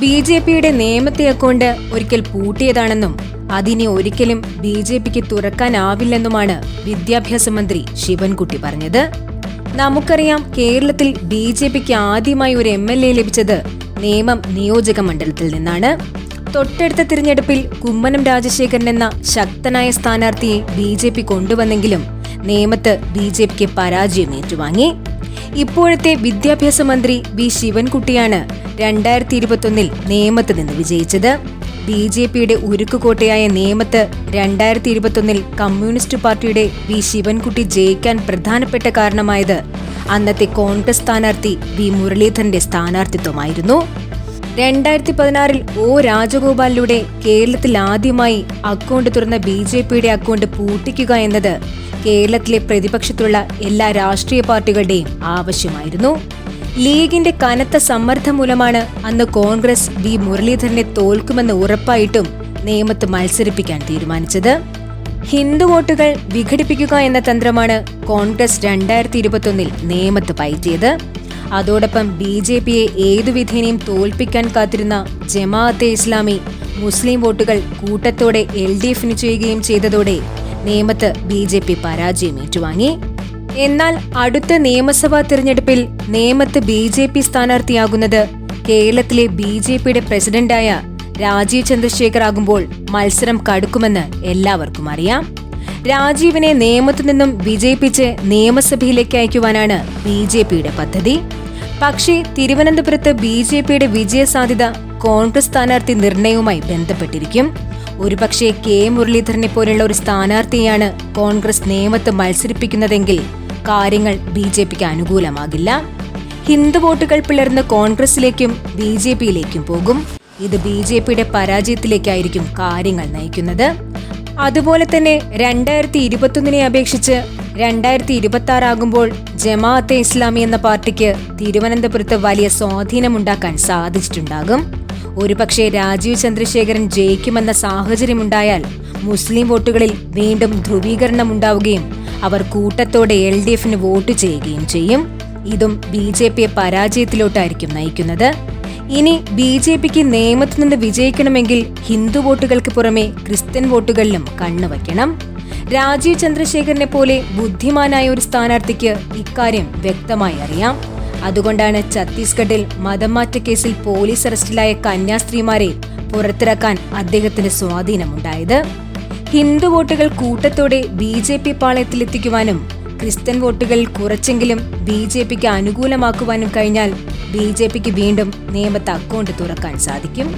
B J പിയുടെ നിയമത്തെ account ഒരിക്കൽ പൂട്ടിയതാണെന്നും അതിനെ ഒരിക്കലും ബി ജെ പിക്ക് തുറക്കാനാവില്ലെന്നുമാണ് വിദ്യാഭ്യാസ മന്ത്രി ശിവൻകുട്ടി പറഞ്ഞത്. നമുക്കറിയാം കേരളത്തിൽ ബി ജെ പിക്ക് ആദ്യമായി ഒരു എം എൽ എ ലഭിച്ചത് നേമം നിയോജക മണ്ഡലത്തിൽ നിന്നാണ്. തൊട്ടടുത്ത തിരഞ്ഞെടുപ്പിൽ കുമ്മനം രാജശേഖരൻ എന്ന ശക്തനായ സ്ഥാനാർത്ഥിയെ ബി ജെ പി കൊണ്ടുവന്നെങ്കിലും നേമത്ത് ബി ജെ പിക്ക് പരാജയം ഏറ്റുവാങ്ങി. ഇപ്പോഴത്തെ വിദ്യാഭ്യാസ മന്ത്രി വി ശിവൻകുട്ടിയാണ് രണ്ടായിരത്തി ഇരുപത്തൊന്നിൽ നേമത്ത് നിന്ന് വിജയിച്ചത്. ബി ജെ പിയുടെ ഉരുക്കുകോട്ടയായ നേമത്ത് രണ്ടായിരത്തി ഇരുപത്തൊന്നിൽ കമ്മ്യൂണിസ്റ്റ് പാർട്ടിയുടെ വി ശിവൻകുട്ടി ജയിക്കാൻ പ്രധാനപ്പെട്ട കാരണമായത് അന്നത്തെ കോൺഗ്രസ് സ്ഥാനാർത്ഥി വി മുരളീധരന്റെ സ്ഥാനാർത്ഥിത്വമായിരുന്നു. രണ്ടായിരത്തി പതിനാറിൽ ഒ രാജഗോപാലിലൂടെ കേരളത്തിൽ ആദ്യമായി അക്കൗണ്ട് തുറന്ന ബി ജെ പിയുടെ അക്കൗണ്ട് പൂട്ടിക്കുക എന്നത് കേരളത്തിലെ പ്രതിപക്ഷത്തുള്ള എല്ലാ രാഷ്ട്രീയ പാർട്ടികളുടെയും ആവശ്യമായിരുന്നു. ലീഗിന്റെ കനത്ത സമ്മർദ്ദം മൂലമാണ് അന്ന് കോൺഗ്രസ് വി മുരളീധരനെ തോൽക്കുമെന്ന് ഉറപ്പായിട്ടും നിയമത്ത് മത്സരിപ്പിക്കാൻ തീരുമാനിച്ചത്. ഹിന്ദു വോട്ടുകൾ വിഘടിപ്പിക്കുക എന്ന തന്ത്രമാണ് കോൺഗ്രസ് രണ്ടായിരത്തി ഇരുപത്തൊന്നിൽ നിയമത്ത് പയറ്റിയത്. അതോടൊപ്പം ബി ജെ പിയെ ഏതു വിധേനയും തോൽപ്പിക്കാൻ കാത്തിരുന്ന ജമാഅത്തെ ഇസ്ലാമി മുസ്ലിം വോട്ടുകൾ കൂട്ടത്തോടെ എൽ ഡി എഫിന് ചെയ്യുകയും ചെയ്തതോടെ നേമത്ത് ബി ജെ പി പരാജയം ഏറ്റുവാങ്ങി. എന്നാൽ അടുത്ത നിയമസഭാ തിരഞ്ഞെടുപ്പിൽ നേമത്ത് ബി ജെ പി സ്ഥാനാർത്ഥിയാകുന്നത് കേരളത്തിലെ ബി ജെ പിയുടെ പ്രസിഡന്റായ രാജീവ് ചന്ദ്രശേഖർ ആകുമ്പോൾ മത്സരം കടുക്കുമെന്ന് എല്ലാവർക്കും അറിയാം. രാജീവിനെ നേമത്തു നിന്നും വിജയിപ്പിച്ച് നിയമസഭയിലേക്ക് അയക്കുവാനാണ് ബി ജെ പിയുടെ പദ്ധതി. പക്ഷേ തിരുവനന്തപുരത്ത് ബി ജെ പിയുടെ വിജയസാധ്യത കോൺഗ്രസ് സ്ഥാനാർത്ഥി നിർണയവുമായി ബന്ധപ്പെട്ടിരിക്കും. ഒരുപക്ഷെ കെ. മുരളീധരനെ പോലെയുള്ള ഒരു സ്ഥാനാർത്ഥിയാണ് കോൺഗ്രസ് നിയമത്ത് മത്സരിപ്പിക്കുന്നതെങ്കിൽ കാര്യങ്ങൾ ബി ജെ പിക്ക് അനുകൂലമാകില്ല. ഹിന്ദു വോട്ടുകൾ പിളർന്ന് കോൺഗ്രസിലേക്കും ബി ജെ പിയിലേക്കും പോകും. ഇത് ബി ജെ പിയുടെ പരാജയത്തിലേക്കായിരിക്കും കാര്യങ്ങൾ നയിക്കുന്നത്. അതുപോലെ തന്നെ രണ്ടായിരത്തി ഇരുപത്തൊന്നിനെ അപേക്ഷിച്ച് രണ്ടായിരത്തി ഇരുപത്തി ആറാകുമ്പോൾ ജമാഅത്തെ ഇസ്ലാമി എന്ന പാർട്ടിക്ക് തിരുവനന്തപുരത്ത് വലിയ സ്വാധീനമുണ്ടാക്കാൻ സാധിച്ചിട്ടുണ്ടാകും. ഒരുപക്ഷെ രാജീവ് ചന്ദ്രശേഖരൻ ജയിക്കുമെന്ന സാഹചര്യമുണ്ടായാൽ മുസ്ലിം വോട്ടുകളിൽ വീണ്ടും ധ്രുവീകരണം ഉണ്ടാവുകയും അവർ കൂട്ടത്തോടെ എൽ ഡി എഫിന് വോട്ട് ചെയ്യുകയും ചെയ്യും. ഇതും ബി ജെ പിയെ പരാജയത്തിലോട്ടായിരിക്കും നയിക്കുന്നത്. ഇനി ബി ജെ പിക്ക് നിയമത്തിൽ നിന്ന് വിജയിക്കണമെങ്കിൽ ഹിന്ദു വോട്ടുകൾക്ക് പുറമെ ക്രിസ്ത്യൻ വോട്ടുകളിലും കണ്ണുവയ്ക്കണം രാജീവ് ചന്ദ്രശേഖരനെ പോലെ ബുദ്ധിമാനായ ഒരു സ്ഥാനാർത്ഥിക്ക് ഇക്കാര്യം വ്യക്തമായി അറിയാം. അതുകൊണ്ടാണ് ഛത്തീസ്ഗഡിൽ മതംമാറ്റ കേസിൽ പോലീസ് അറസ്റ്റിലായ കന്യാസ്ത്രീമാരെ പുറത്തിറക്കാൻ അദ്ദേഹത്തിന് സ്വാധീനമുണ്ടായത്. ഹിന്ദു വോട്ടുകൾ കൂട്ടത്തോടെ ബി ജെ പി പാളയത്തിലെത്തിക്കുവാനും ക്രിസ്ത്യൻ വോട്ടുകൾ കുറച്ചെങ്കിലും ബി ജെ പിക്ക് അനുകൂലമാക്കുവാനും കഴിഞ്ഞാൽ ബി ജെ പിക്ക് വീണ്ടും നിയമത്തെ അക്കൗണ്ട് തുറക്കാൻ സാധിക്കും.